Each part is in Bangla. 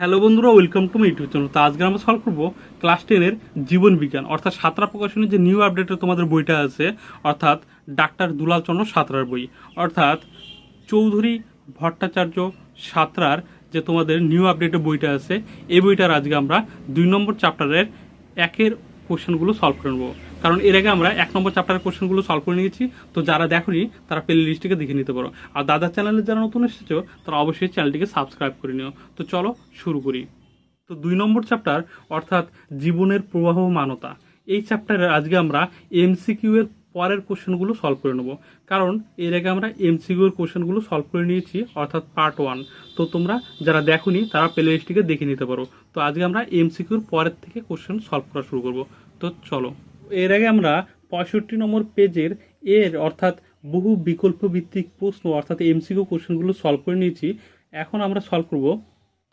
হ্যালো বন্ধুরা welcome to my YouTube channel তো আজকে আমরা সলভ করব ক্লাস টেনের জীবন বিজ্ঞান, অর্থাৎ সাঁতরা প্রকাশনের যে নিউ আপডেটে তোমাদের বইটা আছে, অর্থাৎ ডাক্তার দুলাল চন্দ্র সাঁতরার বই। অর্থাৎ চৌধুরী ভট্টাচার্য সাঁতরার যে তোমাদের নিউ আপডেটের বইটা আছে, এই বইটার আজকে আমরা দুই নম্বর চ্যাপ্টারের একের কোশ্চেনগুলো সলভ করে নেব। কারণ এর আগে আমরা এক নম্বর চ্যাপ্টারের কোশ্চেনগুলো সলভ করে নিয়েছি। তো যারা দেখোনি, তারা প্লে লিস্টটিকে দেখে নিতে পারো। আর দাদার চ্যানেলে যারা নতুন এসেছ, তারা অবশ্যই চ্যানেলটিকে সাবস্ক্রাইব করে নিও। তো চলো শুরু করি। তো দুই নম্বর চ্যাপ্টার অর্থাৎ জীবনের প্রবাহ মানতা। এই চ্যাপ্টারে আজকে আমরা এমসিকিউ এর পরের কোশ্চেনগুলো সলভ করে নেব। কারণ এর আগে আমরা এমসিকিউ এর কোশ্চেনগুলো সলভ করে নিয়েছি, অর্থাৎ পার্ট ওয়ান তো তোমরা যারা দেখোনি, তারা প্লে লিস্টটিকে দেখে নিতে পারো। তো আজকে আমরা এমসিকিউর পরের থেকে কোশ্চেন সলভ করা শুরু করব। তো চলো। এর আগে আমরা পঁয়ষট্টি নম্বর পেজের এর অর্থাৎ বহু বিকল্প ভিত্তিক প্রশ্ন অর্থাৎ এমসিকিউ কোশ্চেনগুলো সলভ করে নিয়েছি। এখন আমরা সলভ করব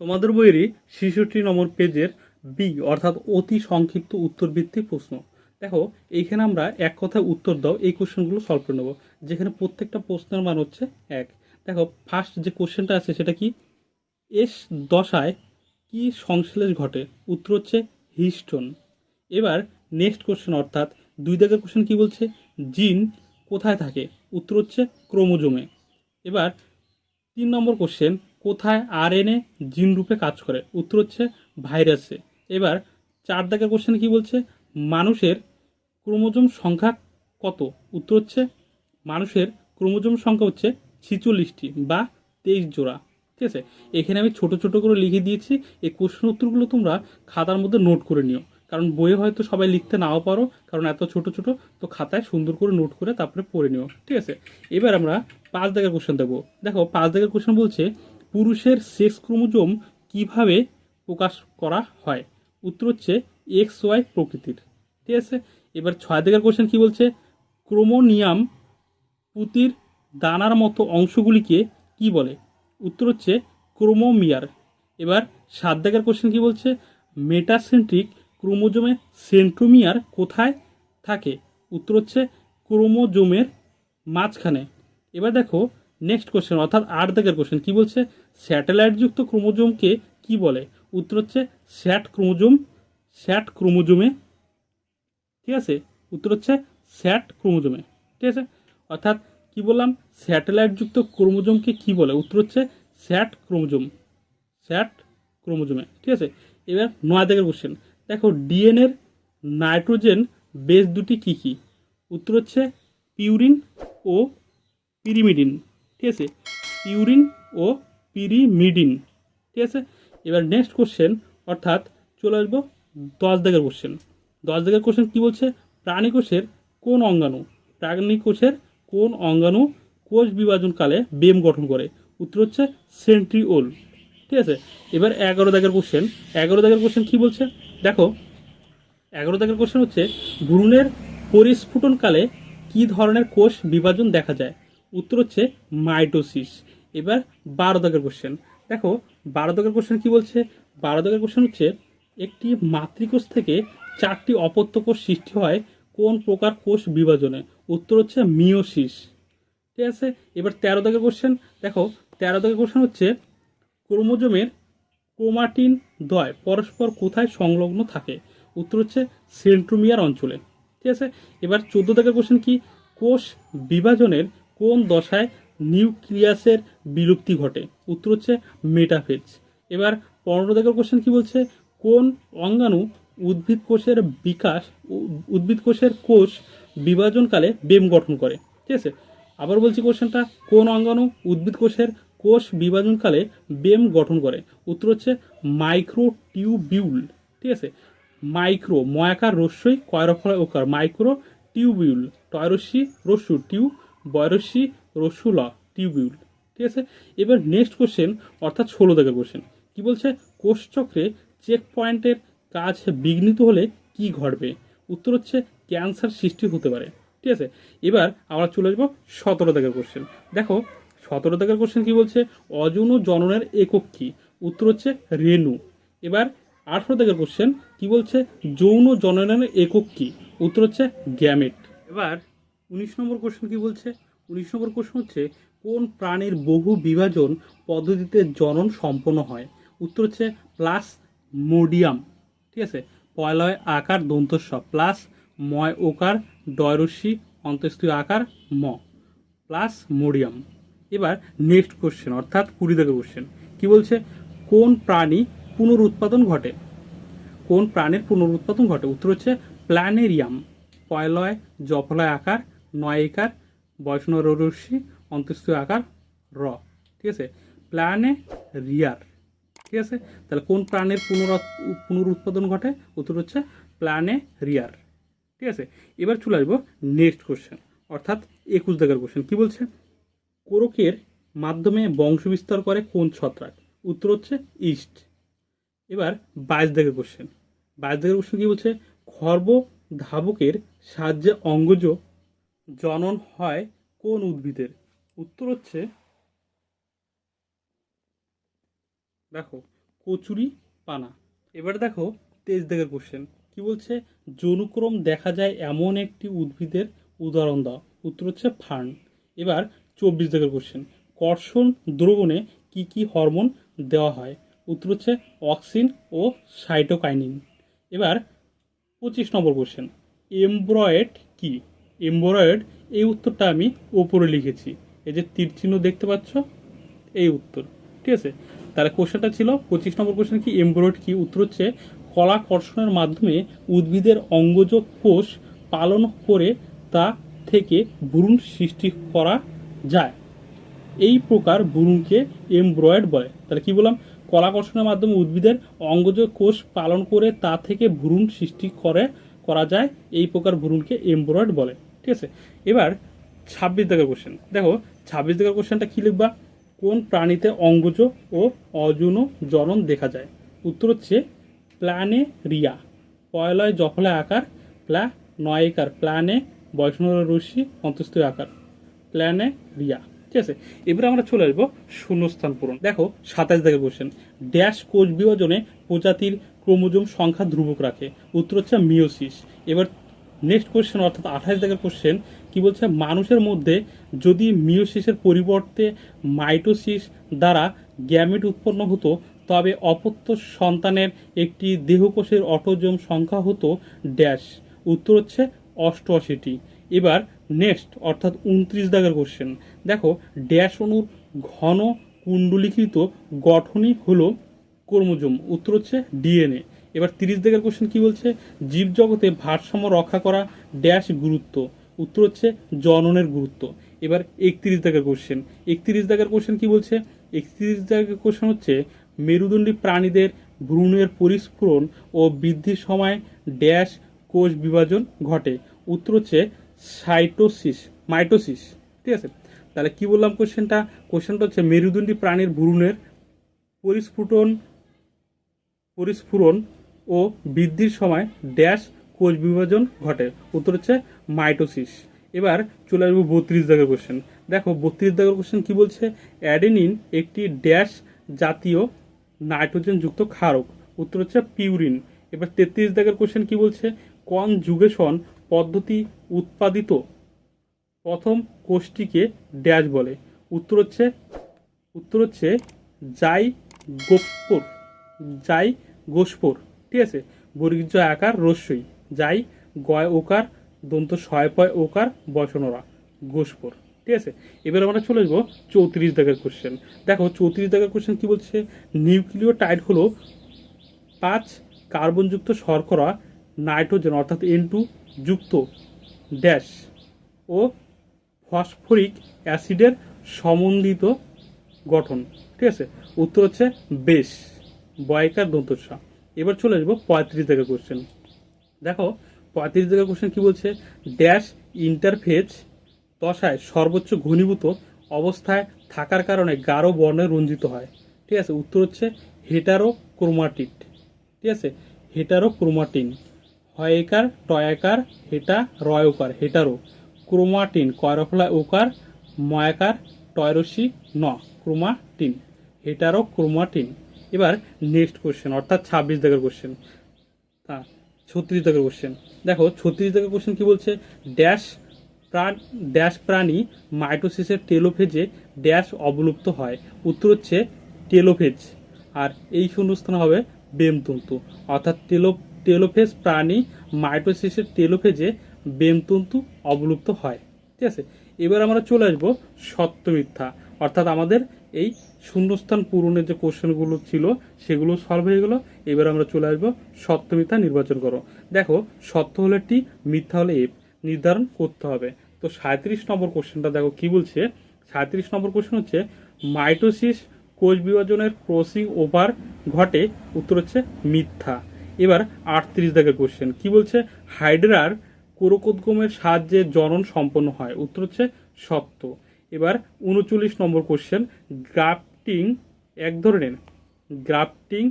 তোমাদের বইয়েরই ছেষট্টি নম্বর পেজের বি অর্থাৎ অতি সংক্ষিপ্ত উত্তর ভিত্তিক প্রশ্ন। দেখো, এইখানে আমরা এক কথায় উত্তর দাও, এই কোশ্চেনগুলো সলভ করে নেব। যেখানে প্রত্যেকটা প্রশ্নের মান হচ্ছে এক। দেখো ফার্স্ট যে কোশ্চেনটা আছে সেটা কি? এস দশায় কি সংশ্লেষ ঘটে? উত্তর হচ্ছে হিস্টোন। এবার নেক্সট কোশ্চেন অর্থাৎ দুই দাগের কোশ্চেন কী বলছে? জিন কোথায় থাকে? উত্তর হচ্ছে ক্রোমোজোমে। এবার তিন নম্বর কোশ্চেন কোথায় আরএনএ জিন রূপে কাজ করে? উত্তর হচ্ছে ভাইরাসে। এবার চার দাগের কোশ্চেন কী বলছে? মানুষের ক্রোমোজোম সংখ্যা কত? উত্তর হচ্ছে মানুষের ক্রোমোজোম সংখ্যা হচ্ছে ছিচল্লিশটি বা তেইশ জোড়া। ঠিক আছে? এখানে আমি ছোট ছোট করে লিখে দিয়েছি। এই কোশ্চেন উত্তরগুলো তোমরা খাতার মধ্যে নোট করে নিও। কারণ বইয়ে হয়তো সবাই লিখতে নাও পারো, কারণ এত ছোট ছোট, তো খাতায় সুন্দর করে নোট করে তারপরে পড়ে নিও, ঠিক আছে? এবার আমরা পাঁচ দাগের কোশ্চেন দেবো। দেখো, পাঁচ দাগের কোশ্চেন বলছে, পুরুষের সেক্স ক্রোমোজোম কীভাবে প্রকাশ করা হয়? উত্তর হচ্ছে এক্স ওয়াই প্রকৃতির, ঠিক আছে? এবার ছয় দাগের কোশ্চেন কি বলছে? ক্রোমোনিয়াম পুতির দানার মতো অংশগুলিকে কি বলে? উত্তর হচ্ছে, ক্রোমোমিয়ার। এবার সাত দাগের কোশ্চেন কি বলছে? মেটাসেন্ট্রিক ক্রোমোজোমে সেন্ট্রোমিয়ার কোথায় থাকে? উত্তর হচ্ছে ক্রোমোজোমের মাঝখানে। এবার দেখো নেক্সট কোশ্চেন অর্থাৎ আট দাগের কোশ্চেন কি বলছে? স্যাটেলাইটযুক্ত ক্রোমোজোমকে কি বলে? উত্তর হচ্ছে স্যাট ক্রোমোজোম, স্যাট ক্রোমোজোমে। ঠিক আছে? উত্তর হচ্ছে স্যাট ক্রোমোজোমে। ঠিক আছে? অর্থাৎ কি বললাম? স্যাটেলাইটযুক্ত ক্রোমোজোমকে কি বলে? উত্তর হচ্ছে স্যাট ক্রোমোজোম, স্যাট ক্রোমোজোমে। ঠিক আছে? এবার নয় দাগের কোশ্চেন দেখো ডিএনএর নাইট্রোজেন বেস দুটি কি কি? উত্তর হচ্ছে পিউরিন ও পিরিমিডিন, ঠিক আছে? পিউরিন ও পিরিমিডিন, ঠিক আছে? এবার নেক্সট কোশ্চেন অর্থাৎ চলে আসব দশ দাগের কোশ্চেন দশ দাগের কোশ্চেন কী বলছে? প্রাণী কোষের কোন অঙ্গাণু? প্রাণী কোষের কোন অঙ্গাণু কোষ বিভাজনকালে বেম গঠন করে? উত্তর হচ্ছে সেন্ট্রিওল। ঠিক আছে? এবার এগারো দাগের কোশ্চেন এগারো দাগের কোশ্চেন কী বলছে? দেখো, এগারো দাগের কোশ্চেন হচ্ছে, ভ্রূণের পরিস্ফুটনকালে কি ধরনের কোষ বিভাজন দেখা যায়? উত্তর হচ্ছে, মাইটোসিস। এবার বারো দাগের কোশ্চেন দেখো, বারো দাগের কোশ্চেন কি বলছে? বারো দাগের কোশ্চেন হচ্ছে, একটি মাতৃকোষ থেকে চারটি অপত্য কোষ সৃষ্টি হয় কোন প্রকার কোষ বিভাজনে? উত্তর হচ্ছে মিওসিস ঠিক আছে? এবার তেরো দাগের কোশ্চেন দেখো, তেরো দাগের কোশ্চেন হচ্ছে ক্রোমোজোমের ক্রোমাটিন দয় পরস্পর কোথায় সংলগ্ন থাকে? উত্তর হচ্ছে সেন্ট্রোমিয়ার অঞ্চলে। ঠিক আছে? এবার চোদ্দ দাগের কোশ্চেন কি? কোষ বিভাজনের কোন দশায় নিউক্লিয়াসের বিলুপ্তি ঘটে? উত্তর হচ্ছে মেটাফেজ। এবার পনেরো দাগের কোশ্চেন কি বলছে? কোন অঙ্গাণু উদ্ভিদ কোষের বিকাশ উদ্ভিদ কোষের কোষ বিভাজনকালে বেম গঠন করে? ঠিক আছে? আবার বলছি কোশ্চেনটা কোন অঙ্গাণু উদ্ভিদ কোষের কোষ বিভাজনকালে বেম গঠন করে। উত্তর হচ্ছে মাইক্রো টিউবিউল ঠিক আছে? মাইক্রো, ময়াকার রস্যই কয়রফলা ওকার মাইক্রো টিউবিউল টয়রস্যি রস্যু টিউ বয়রস্যি রস্যু ল টিউবিউল, ঠিক আছে? এবার নেক্সট কোশ্চেন অর্থাৎ ষোলো দাগের কোশ্চেন কি বলছে? কোষচক্রে চেক পয়েন্টের কাজ বিঘ্নিত হলে কি ঘটবে? উত্তর হচ্ছে ক্যান্সার সৃষ্টি হতে পারে, ঠিক আছে? এবার আমরা চলে আসব সতেরো দাগের কোশ্চেন দেখো সতেরো দাগের কোশ্চেন কি বলছে? অযৌন জননের একক কি? উত্তর হচ্ছে রেণু। এবার আঠেরো দাগের কোশ্চেন কি বলছে? যৌন জননের একক কি? উত্তর হচ্ছে গ্যামেট। এবার উনিশ নম্বর কোশ্চেন কি বলছে? উনিশ নম্বর কোশ্চেন হচ্ছে, কোন প্রাণীর বহু বিভাজন পদ্ধতিতে জনন সম্পন্ন হয়? উত্তর হচ্ছে প্লাস মোডিয়াম। ঠিক আছে? পয়লয় আকার দন্তস্ব প্লাস ময় ওকার ডয়রস্যি অন্তস্থীয় আকার, ম। Plus medium. এবার নেক্সট কোশ্চেন অর্থাৎ কুড়ি থেকে কোশ্চেন কি বলছে? কোন প্রাণী পুনরুৎপাদন ঘটে? কোন প্রাণীর পুনরুৎপাদন ঘটে? উত্তর হচ্ছে প্ল্যানেরিয়াম। পয়লয়, জফলয় আকার, নয় একার, বৈষ্ণবরশ্মি অন্তস্থীয় আকার, র। ঠিক আছে? প্ল্যানে রিয়ার ঠিক আছে? তাহলে কোন প্রাণের পুনর পুনরুৎপাদন ঘটে? উত্তর হচ্ছে প্ল্যানে রিয়ার ঠিক আছে? এবার চলে আসব নেক্সট কোশ্চেন অর্থাৎ একুশ দেখার কোশ্চেন কি বলছে? কোরকের মাধ্যমে বংশবিস্তার করে কোন ছত্রাক? উত্তর হচ্ছে ইস্ট। এবার বাইশ দাগের কোশ্চেন বাইশ দাগের কোশ্চেন কী বলছে? খর্ব ধাবকের সাহায্যে অঙ্গজ জনন হয় কোন উদ্ভিদের? উত্তর হচ্ছে, দেখো, কচুরি পানা। এবার দেখো তেইশ দাগের কোশ্চেন কি বলছে? যৌনুক্রম দেখা যায় এমন একটি উদ্ভিদের উদাহরণ দাও। উত্তর হচ্ছে ফার্ন। এবার চব্বিশ দাগের কোশ্চেন কর্ষণ দ্রবণে কি কি হরমোন দেওয়া হয়? উত্তর হচ্ছে অক্সিন ও সাইটোকাইনিন এবার পঁচিশ নম্বর কোশ্চেন এমব্রয়েড কি? এমব্রয়েড এই উত্তরটা আমি ওপরে লিখেছি। এই যে তীর চিহ্ন দেখতে পাচ্ছ? এই উত্তর। ঠিক আছে? তাহলে কোশ্চেনটা ছিল পঁচিশ নম্বর কোশ্চেন কি? এমব্রয়েড কি? উত্তর হচ্ছে কলা কর্ষণের মাধ্যমে উদ্ভিদের অঙ্গজ কোষ পালন করে তা থেকে ভ্রূণ সৃষ্টি করা যায়। এই প্রকার ভ্রূণকে এমব্রয়েড বলে। তাহলে কি বললাম? কলাকর্ষণের মাধ্যমে উদ্ভিদের অঙ্গজ কোষ পালন করে তা থেকে ভ্রূণ সৃষ্টি করে, করা যায়। এই প্রকার ভ্রূণকে এমব্রয়েড বলে। ঠিক আছে? এবার ছাব্বিশ দাগের কোশ্চেন দেখো ছাব্বিশ দাগের কোশ্চেনটা কি লিখবা? কোন প্রাণীতে অঙ্গজ ও অযৌন জনন দেখা যায়? উত্তর হচ্ছে প্ল্যানে রিয়া পয়লয় জফলায় আকার, প্লা নয় একার। প্ল্যানে বৈষ্ণব রশ্মি অন্তস্থীয় আকার প্ল্যানে রিয়া। ঠিক আছে? এবারে আমরা চলে আসব শূন্যস্থান পূরণ। দেখো, সাতাশ দাগের কোশ্চেন ড্যাশ কোষ বিভাজনে প্রজাতির ক্রোমোজোম সংখ্যা ধ্রুবক রাখে। উত্তর হচ্ছে মিওসিস এবার নেক্সট কোশ্চেন অর্থাৎ আঠাশ দাগের কোশ্চেন কি বলছে? মানুষের মধ্যে যদি মিওসিসের পরিবর্তে মাইটোসিস দ্বারা গ্যামেট উৎপন্ন হতো, তবে অপত্য সন্তানের একটি দেহকোষের অটোজোম সংখ্যা হতো ড্যাশ। উত্তর হচ্ছে অষ্টআশিটি। এবার নেক্সট অর্থাৎ উনত্রিশ দাগের কোশ্চেন দেখো ড্যাশ অণুর ঘন কুণ্ডলীকৃত গঠনই হলো কর্মজোম। উত্তর হচ্ছে ডিএনএ এবার তিরিশ দাগের কোশ্চেন কি বলছে? জীবজগতে ভারসাম্য রক্ষা করা ড্যাশ গুরুত্ব। উত্তর হচ্ছে জননের গুরুত্ব। এবার একত্রিশ দাগের কোশ্চেন একত্রিশ দাগের কোশ্চেন কি বলছে? একত্রিশ দাগের কোশ্চেন হচ্ছে মেরুদণ্ডী প্রাণীদের ভ্রূণের পরিস্ফুরণ ও বৃদ্ধির সময় ড্যাশ কোষ বিভাজন ঘটে। উত্তর হচ্ছে সাইটোসিস, মাইটোসিস, ঠিক আছে? তাহলে কি বললাম কোশ্চেনটা কোশ্চেনটা হচ্ছে মেরুদণ্ডী প্রাণীর ভ্রূণের পরিস্ফুটন, পরিস্ফুরণ ও বৃদ্ধির সময় ড্যাশ কোষ বিভাজন ঘটে। উত্তর হচ্ছে মাইটোসিস। এবার চলে আসব বত্রিশ দাগের কোশ্চেন দেখো, বত্রিশ দাগের কোশ্চেন কি বলছে? অ্যাডেনিন একটি ড্যাশ জাতীয় নাইট্রোজেনযুক্ত ক্ষারক। উত্তর হচ্ছে পিউরিন। এবার তেত্রিশ দাগের কোশ্চেন কি বলছে? কনজুগেশন পদ্ধতি উৎপাদিত প্রথম কোষটিকে ড্যাশ বলে। উত্তর হচ্ছে উত্তর হচ্ছে জাই গোপ্পর জাই গোস্পর ঠিক আছে? বর্গীজ আকার রস্যই যাই গয় ওকার দন্ত ছয় পয় ওকার বসনরা গোস্পর, ঠিক আছে? এবার আমরা চলে যাব চৌত্রিশ দাগের কোশ্চেন দেখো, চৌত্রিশ দাগের কোশ্চেন কি বলছে? নিউক্লিওটাইড হলো পাঁচ কার্বনযুক্ত শর্করা নাইট্রোজেন, অর্থাৎ এন টু যুক্ত ড্যাশ ও ফসফরিক অ্যাসিডের সমন্বিত গঠন। ঠিক আছে? উত্তর হচ্ছে বেশ, বয়কার দন্তস্বা এবার চলে আসব পঁয়ত্রিশ থেকে কোশ্চেন দেখো, পঁয়ত্রিশ দাগের কোশ্চেন কি বলছে? ড্যাশ ইন্টারফেজ দশায় সর্বোচ্চ ঘনীভূত অবস্থায় থাকার কারণে গাঢ় বর্ণে রঞ্জিত হয়। ঠিক আছে? উত্তর হচ্ছে হেটারো ক্রোমাটিড ঠিক আছে? হেটারো ক্রোমাটিন হয়কার, টয়াকার হেটা রয় রয়কার হেটারো ক্রোমাটিন কয়রফলা ওকার ময়াকার, টয়রসি, ন, ক্রোমাটিন হেটারো ক্রোমাটিন। এবার নেক্সট কোশ্চেন অর্থাৎ ছাব্বিশ দাগের কোশ্চেন তা, ছত্রিশ দাগের কোশ্চেন দেখো, ছত্রিশ দাগের কোশ্চেন কী বলছে? ড্যাশ প্রাণ ড্যাশ প্রাণী মাইটোসিসের টেলোফেজে ড্যাশ অবলুপ্ত হয়। উত্তর হচ্ছে টেলোফেজ। আর এই শূন্যস্থান হবে বেমতন্তু। অর্থাৎ টেলো টেলোফেজ প্রাণী মাইটোসিসের টেলোফেজে বেমতন্তু অবলুপ্ত হয়। ঠিক আছে? এবার আমরা চলে আসব সত্য মিথ্যা। অর্থাৎ আমাদের এই শূন্যস্থান পূরণের যে কোশ্চেনগুলো ছিল, সেগুলো সলভ হয়ে গেলো। এবার আমরা চলে আসব সত্য মিথ্যা নির্বাচন করো। দেখো, সত্য হলে টি মিথ্যা হলে এফ নির্ধারণ করতে হবে। তো সাঁত্রিশ নম্বর কোশ্চেনটা দেখো কি বলছে? সাঁত্রিশ নম্বর কোশ্চেন হচ্ছে, মাইটোসিস কোষ বিভাজনের ক্রসিং ওভার ঘটে, উত্তর হচ্ছে মিথ্যা। এবার আটত্রিশ দাগের কোশ্চেন কি বলছে? হাইড্রার কোরকোদ্গমের সাহায্যে জনন সম্পন্ন হয়, উত্তর হচ্ছে সত্য। এবার উনচল্লিশ নম্বর কোশ্চেন গ্রাফটিং এক ধরনের, গ্রাফটিং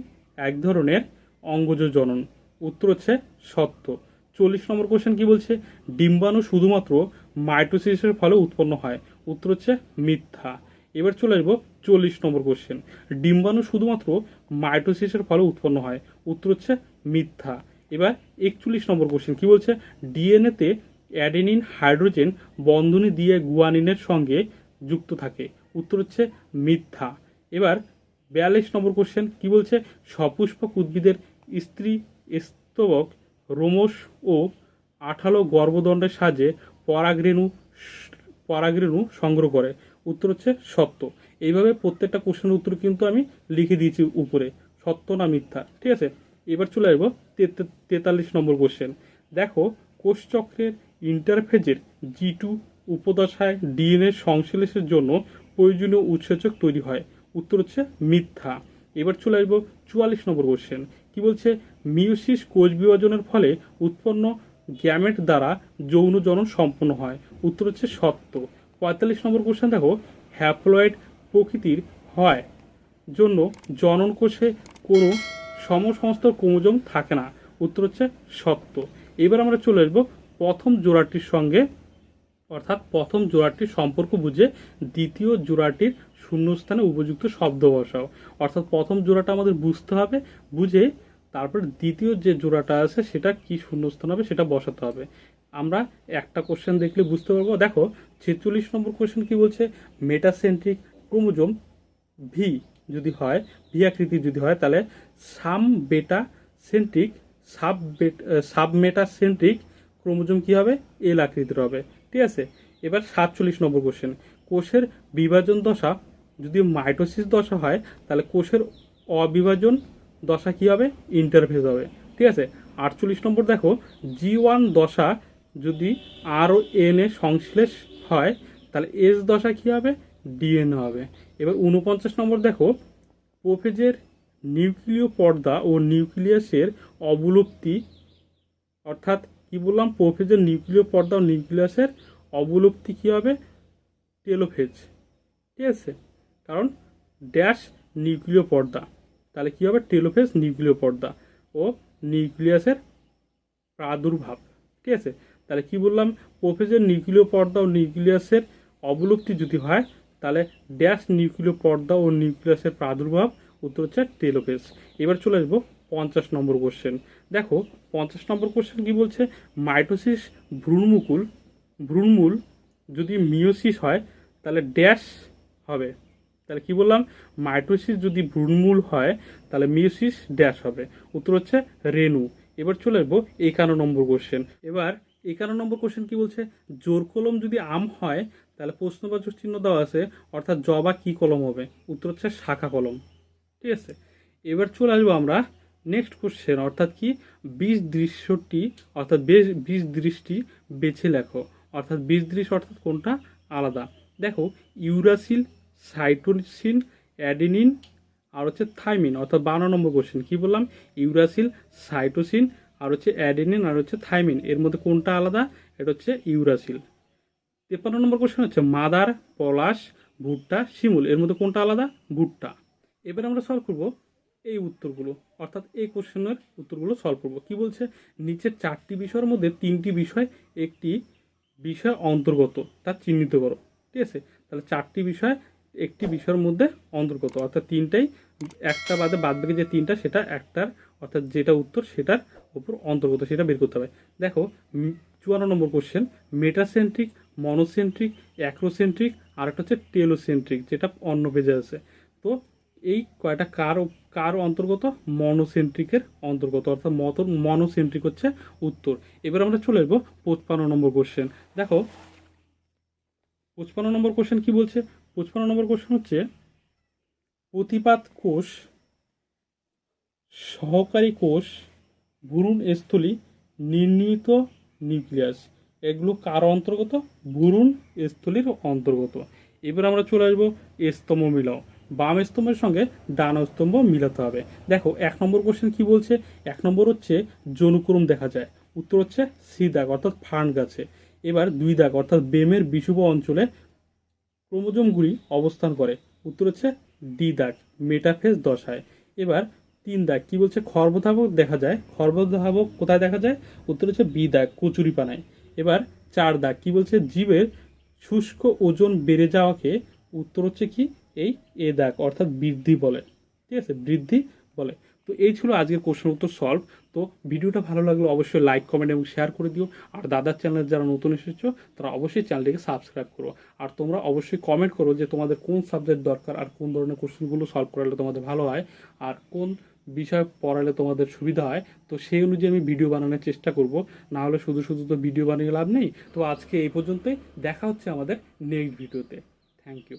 এক ধরনের অঙ্গজ জনন, উত্তর হচ্ছে সত্য। চল্লিশ নম্বর কোশ্চেন কি বলছে? ডিম্বাণু শুধুমাত্র মাইটোসিসের ফলে উৎপন্ন হয়, উত্তর হচ্ছে মিথ্যা। এবার চলে আসব চল্লিশ নম্বর কোশ্চেন ডিম্বাণু শুধুমাত্র মাইটোসিসের ফলে উৎপন্ন হয় উত্তর হচ্ছে মিথ্যা। এবার একচল্লিশ নম্বর কোশ্চেন কি বলছে? ডিএনএতে অ্যাডেনিন হাইড্রোজেন বন্ধনী দিয়ে গুয়ানিনের সঙ্গে যুক্ত থাকে। উত্তর হচ্ছে মিথ্যা। এবার বিয়াল্লিশ নম্বর কোশ্চেন কি বলছে? সপুষ্পক উদ্ভিদের স্ত্রী স্তবক রোমস ও আঠালো গর্ভদণ্ডের সাহায্যে পরাগরেণু পরাগরেণু সংগ্রহ করে। উত্তর হচ্ছে সত্য। এইভাবে প্রত্যেকটা কোশ্চেনের উত্তর কিন্তু আমি লিখে দিয়েছি উপরে। সত্য না মিথ্যা? ঠিক আছে? এবার চলে আসব তেতাল্লিশ নম্বর কোশ্চেন দেখো কোষচক্রের ইন্টারফেজের জি টু উপদশায় ডিএনএ সংশ্লেষের জন্য প্রয়োজনীয় উৎসেচক তৈরি হয়। উত্তর হচ্ছে মিথ্যা। এবার চলে আসব চুয়াল্লিশ নম্বর কোশ্চেন কি বলছে? মিউসিস কোষ বিভাজনের ফলে উৎপন্ন গ্যামেট দ্বারা যৌন জনন সম্পন্ন হয়। উত্তর হচ্ছে সত্য। পঁয়তাল্লিশ নম্বর কোশ্চেন দেখো হ্যাপ্লয়েড প্রকৃতির হয় জন্য জনন কোষে কোনো সমসমস্ত ক্রোমোজোম থাকে না। উত্তর হচ্ছে সত্য এবার আমরা চলে আসব প্রথম জোড়াটির সঙ্গে, অর্থাৎ প্রথম জোড়াটির সম্পর্ক বুঝে দ্বিতীয় জোড়াটির শূন্যস্থানে উপযুক্ত শব্দ বসাও। অর্থাৎ প্রথম জোড়াটা আমাদের বুঝতে হবে, বুঝে তারপর দ্বিতীয় যে জোড়াটা আছে সেটা কি শূন্যস্থান হবে সেটা বসাতে হবে। আমরা একটা কোশ্চেন দেখলে বুঝতে পারব। দেখো, ছেচল্লিশ নম্বর কোশ্চেন কি বলছে? মেটাসেন্ট্রিক ক্রোমোজোম ভি যদি হয় ভি আকৃতি যদি হয়, তাহলে সাম বেটা centric sub submetacentric chromosome কি হবে? এল আকৃতির হবে। ঠিক আছে? এবার সাতচল্লিশ নম্বর কোশ্চেন কোষের বিভাজন দশা যদি মাইটোসিস দশা হয়, তাহলে কোষের অবিভাজন দশা কি হবে? ইন্টারফেস হবে। ঠিক আছে? আটচল্লিশ নম্বর দেখো, জি ওয়ান দশা যদি আর ও এন এ সংশ্লেষ হয়, তাহলে এস দশা কি হবে? ডিএনএ হবে। এবার উনপঞ্চাশ নম্বর দেখো, প্রোফেজের নিউক্লিয় পর্দা ও নিউক্লিয়াসের অবলুপ্তি, অর্থাৎ কি বললাম? প্রোফেজের নিউক্লিয় পর্দা ও নিউক্লিয়াসের অবলুপ্তি কি হবে? টেলোফেজ। ঠিক আছে? কারণ ড্যাশ নিউক্লিয় পর্দা। তাহলে কি হবে? টেলোফেজ নিউক্লিয় পর্দা ও নিউক্লিয়াসের প্রাদুর্ভাব। ঠিক আছে? তাহলে কি বললাম? প্রোফেজের নিউক্লিয় পর্দা ও নিউক্লিয়াসের অবলুপ্তি যদি হয় তাহলে ড্যাশ নিউক্লিয় পর্দা ও নিউক্লিয়াসের প্রাদুর্ভাব, উত্তর হচ্ছে টেলোফেজ এবার চলে আসব পঞ্চাশ নম্বর কোশ্চেন দেখো, পঞ্চাশ নম্বর কোশ্চেন কি বলছে? মাইটোসিস ভ্রূণমুকুল, ভ্রূণমূল যদি মিওসিস হয়, তাহলে ড্যাশ হবে। তাহলে কি বললাম? মাইটোসিস যদি ভ্রূণমূল হয়, তাহলে মিওসিস ড্যাশ হবে। উত্তর হচ্ছে রেণু। এবার চলে আসব একান্ন নম্বর কোশ্চেন এবার একান্ন নম্বর কোশ্চেন কি বলছে? জোর কলম যদি আম হয় তাহলে প্রশ্নবাচক চিহ্ন দেওয়া আছে, অর্থাৎ জবা কি কলম হবে? উত্তর হচ্ছে শাখা কলম। ঠিক আছে? এবার চলে আসব আমরা নেক্সট কোশ্চেন অর্থাৎ কি বীজ দৃশ্যটি, অর্থাৎ বেশ বীজ দৃষ্টি বেছে লেখো। অর্থাৎ বীজ দৃশ্য অর্থাৎ কোনটা? আলাদা। দেখো, ইউরাসিল, সাইটোসিন, অ্যাডেনিন আর হচ্ছে থাইমিন, অর্থাৎ বারো নম্বর কোশ্চেন কি বললাম? ইউরাসিল, সাইটোসিন আর হচ্ছে অ্যাডেনিন আর হচ্ছে থাইমিন। এর মধ্যে কোনটা আলাদা? এটা হচ্ছে ইউরাসিল। তেপান্ন নম্বর কোশ্চেন হচ্ছে মাদার, পলাশ, ভুট্টা, শিমুল। এর মধ্যে কোনটা আলাদা? ভুট্টা। এবার আমরা সলভ করব এই উত্তরগুলো। অর্থাৎ এই কোশ্চেনের উত্তরগুলো সলভ করব। কি বলছে? নিচের চারটি বিষয়ের মধ্যে তিনটি বিষয় একটি বিষয় অন্তর্গত তা চিহ্নিত করো। ঠিক আছে? তাহলে চারটি বিষয় একটি বিষয়ের মধ্যে অন্তর্গত। অর্থাৎ তিনটাই একটা বাদে বাদ বাকি যে তিনটা, সেটা একটার, অর্থাৎ যেটা উত্তর, সেটার উপর অন্তর্গত, সেটা বের করতে হবে। দেখো চুয়ান্ন নম্বর কোশ্চেন মেটাসেন্ট্রিক মনোসেন্ট্রিক অ্যাক্রোসেন্ট্রিক আর একটা হচ্ছে টেলোসেন্ট্রিক যেটা অন্য পেজে আছে। তো এই কয়টা কার কার অন্তর্গত? মনোসেন্ট্রিকের অন্তর্গত, অর্থাৎ মত মনোসেন্ট্রিক হচ্ছে উত্তর। এবার আমরা চলে আসব পঁচপান্ন নম্বর কোশ্চেন দেখো, পঁচপান্ন নম্বর কোশ্চেন কি বলছে? পঁচপান্ন নম্বর কোশ্চেন হচ্ছে, প্রতিপাত কোষ, সহকারী কোষ ভ্রূণ স্থলী নির্ণীত নিউক্লিয়াস। এগুলো কার অন্তর্গত? ভ্রূণ স্থলীর অন্তর্গত। এবার আমরা চলে আসব স্তম্ভ মিলাও বাম স্তম্ভের সঙ্গে ডান স্তম্ভ মিলাতে হবে। দেখো, এক নম্বর কোশ্চেন কি বলছে? এক নম্বর হচ্ছে জনুক্রম দেখা যায়। উত্তর হচ্ছে সি দাগ, অর্থাৎ ফার্ন গাছে। এবার দুই দাগ, অর্থাৎ বেমের বিষুব অঞ্চলে ক্রোমোজোমগুলি অবস্থান করে। উত্তর হচ্ছে ডি দাগ, মেটাফেজ দশায়। এবার তিন দাগ, কি বলছে? খর্বধাবক দেখা যায়। খর্বধাবক কোথায় দেখা যায়? উত্তর হচ্ছে বি দাগ, কচুরিপানায়। এবার চার দাগ। কি বলছে? জীবের শুষ্ক ওজন বেড়ে যাওয়াকে উত্তর হচ্ছে কি? এই এ দাগ, অর্থাৎ বৃদ্ধি বলে। ঠিক আছে? বৃদ্ধি বলে। তো এই ছিল আজকের কোশ্চেন উত্তর সলভ তো ভিডিওটা ভালো লাগলে অবশ্যই লাইক কমেন্ট এবং শেয়ার করে দিও। আর দাদার চ্যানেলে যারা নতুন এসেছ, তারা অবশ্যই চ্যানেলটিকে সাবস্ক্রাইব করো। আর তোমরা অবশ্যই কমেন্ট করো যে তোমাদের কোন সাবজেক্ট দরকার আর কোন ধরনের কোশ্চেনগুলো সলভ করালে তোমাদের ভালো হয়। আর কোন বিষয় পড়ালে তোমাদের সুবিধা হয়। তো সেই অনুযায়ী আমি ভিডিও বানানোর চেষ্টা করব। না হলে শুধু শুধু তো ভিডিও বানিয়ে লাভ নেই। তো আজকে এই পর্যন্তই। দেখা হচ্ছে আমাদের নেক্সট ভিডিওতে থ্যাংক ইউ